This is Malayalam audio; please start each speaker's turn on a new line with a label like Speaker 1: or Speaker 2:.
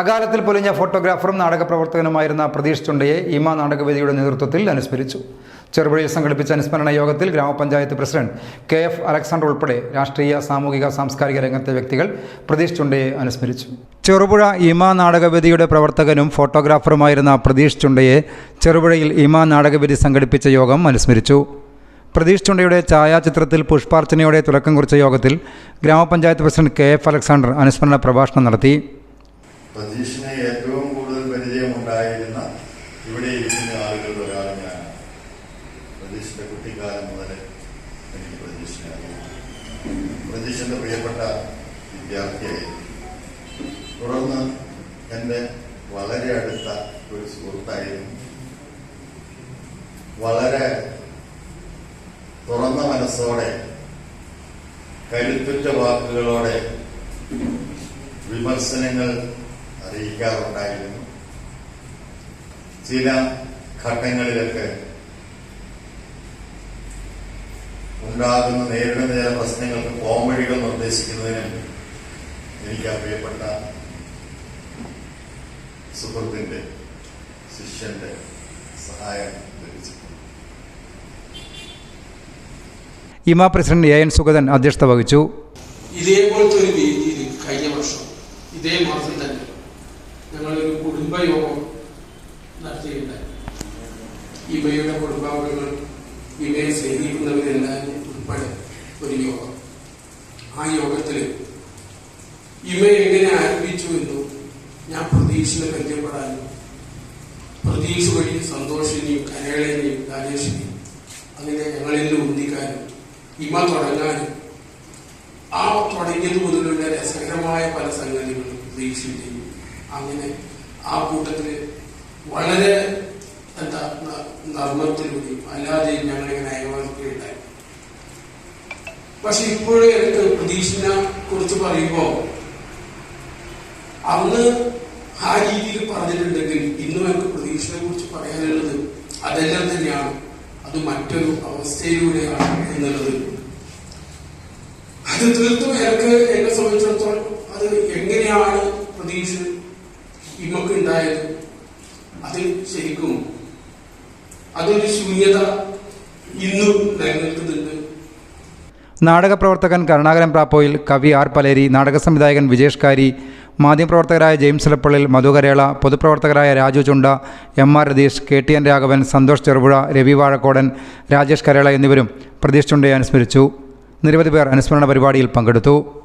Speaker 1: അകാലത്തിൽ പൊലിഞ്ഞ ഫോട്ടോഗ്രാഫറും നാടകപ്രവർത്തകനുമായിരുന്ന പ്രതീഷ് ചുണ്ടയെ ഈമ നാടകവേദിയുടെ നേതൃത്വത്തിൽ അനുസ്മരിച്ചു. ചെറുപുഴയിൽ സംഘടിപ്പിച്ച അനുസ്മരണ യോഗത്തിൽ ഗ്രാമപഞ്ചായത്ത് പ്രസിഡന്റ് കെ എഫ് അലക്സാണ്ടർ ഉൾപ്പെടെ രാഷ്ട്രീയ സാമൂഹിക സാംസ്കാരിക രംഗത്തെ വ്യക്തികൾ പ്രതീഷ് ചുണ്ടയെ അനുസ്മരിച്ചു. ചെറുപുഴ ഈമാ നാടകവേദിയുടെ പ്രവർത്തകനും ഫോട്ടോഗ്രാഫറുമായിരുന്ന പ്രതീഷ് ചുണ്ടയെ ചെറുപുഴയിൽ ഈമാ നാടകവേദി സംഘടിപ്പിച്ച യോഗം അനുസ്മരിച്ചു. പ്രതീഷ് ചുണ്ടയുടെ ഛായാചിത്രത്തിൽ പുഷ്പാർച്ചനയോടെ തുടക്കം കുറിച്ച യോഗത്തിൽ ഗ്രാമപഞ്ചായത്ത് പ്രസിഡന്റ് കെ എഫ് അലക്സാണ്ടർ അനുസ്മരണ പ്രഭാഷണം നടത്തി.
Speaker 2: പ്രതീഷിന് ഏറ്റവും കൂടുതൽ പരിചയമുണ്ടായിരുന്ന ഇവിടെ ഇരിക്കുന്ന ആളുകളിൽ ഒരാൾ ഞാൻ പ്രതീഷിന്റെ കുട്ടിക്കാലം മുതൽ എനിക്ക് പ്രതീക്ഷിനെ അറിയാം പ്രതീക്ഷന്റെ പ്രിയപ്പെട്ട വിദ്യാർത്ഥിയായിരുന്നു. തുടർന്ന് എന്റെ വളരെ അടുത്ത ഒരു സുഹൃത്തായിരുന്നു. വളരെ തുറന്ന മനസ്സോടെ കരുത്തുറ്റ വാക്കുകളോടെ വിമർശനങ്ങൾ അറിയിക്കാറുണ്ടായിരുന്നു ചില ഘട്ടങ്ങളിലൊക്കെ ഉണ്ടാകുന്ന നേരിടുന്ന ചില പ്രശ്നങ്ങൾക്ക് പോംവഴികൾ നിർദ്ദേശിക്കുന്നതിനും എനിക്ക് അറിയപ്പെട്ട സുഹൃത്തിന്റെ ശിഷ്യന്റെ സഹായം ലഭിച്ചിട്ടുണ്ട്.
Speaker 1: ഈമ പ്രസിഡന്റ് എ എൻ സുഗതൻ അധ്യക്ഷത വഹിച്ചു.
Speaker 3: ഇതേപോലത്തെ ഒരു വേദിയിൽ കഴിഞ്ഞ വർഷം ഇതേ മാസം തന്നെ ഞങ്ങളൊരു കുടുംബയോഗം നടത്തിയിട്ടുണ്ടായി ഇവയുടെ കുടുംബാംഗങ്ങൾ ഇവയെ സ്നേഹിക്കുന്നവരെല്ലാം ഉൾപ്പെടെ ഒരു യോഗം. ആ യോഗത്തിൽ ഇവ എങ്ങനെ ആരംഭിച്ചു എന്നും ഞാൻ പ്രതീക്ഷനെ പരിചയപ്പെടാനും പ്രതീക്ഷ വഴി സന്തോഷിനെയും കരകളെയും രാജേഷിനെയും അങ്ങനെ ഞങ്ങളിൽ ഉന്തിക്കാനും ഇമ തുടങ്ങാനും ആ തുടങ്ങിയത് മുതലുള്ള രസകരമായ പല സംഗതികളും പ്രതീക്ഷിച്ചിട്ടും അങ്ങനെ ആ കൂട്ടത്തിൽ വളരെ എന്താ നർമ്മത്തിലൂടെയും അല്ലാതെയും ഞങ്ങളിങ്ങനെ അയവാക്കുകയുണ്ടായി പക്ഷെ ഇപ്പോഴും എനിക്ക് പ്രതീക്ഷിനെ കുറിച്ച് പറയുമ്പോൾ അന്ന് ആ രീതിയിൽ പറഞ്ഞിട്ടുണ്ടെങ്കിൽ ഇന്നും എനിക്ക് പ്രതീക്ഷയെ കുറിച്ച് പറയാനുള്ളത് അതെല്ലാം തന്നെയാണ്. അത് മറ്റൊരു അവസ്ഥയിലൂടെയാണ് എന്നുള്ളത്. അത് തീർത്തും എനിക്ക് എന്നെ സംബന്ധിച്ചിടത്തോളം അത് എങ്ങനെയാണ് പ്രതീക്ഷ ഇമ്മക്ക് ഉണ്ടായത് അത് ശരിക്കും അതൊരു ശൂന്യത ഇന്നും നിലനിൽക്കുന്നുണ്ട്.
Speaker 1: നാടകപ്രവർത്തകൻ കരുണാകരൻ പ്രാപ്പോയിൽ കവി ആർ പലേരി നാടക സംവിധായകൻ വിജേഷ് കാരി മാധ്യമപ്രവർത്തകരായ James ഇലപ്പള്ളിൽ മധുകരേള പൊതുപ്രവർത്തകരായ Raju Chunda M R Ratheesh K T N Raghavan Santhosh Cherupuzha Ravi Vazhakkodan Rajesh Karela എന്നിവരും പ്രതീഷ് ചുണ്ടയെ അനുസ്മരിച്ചു. നിരവധി പേർ അനുസ്മരണ പരിപാടിയിൽ പങ്കെടുത്തു.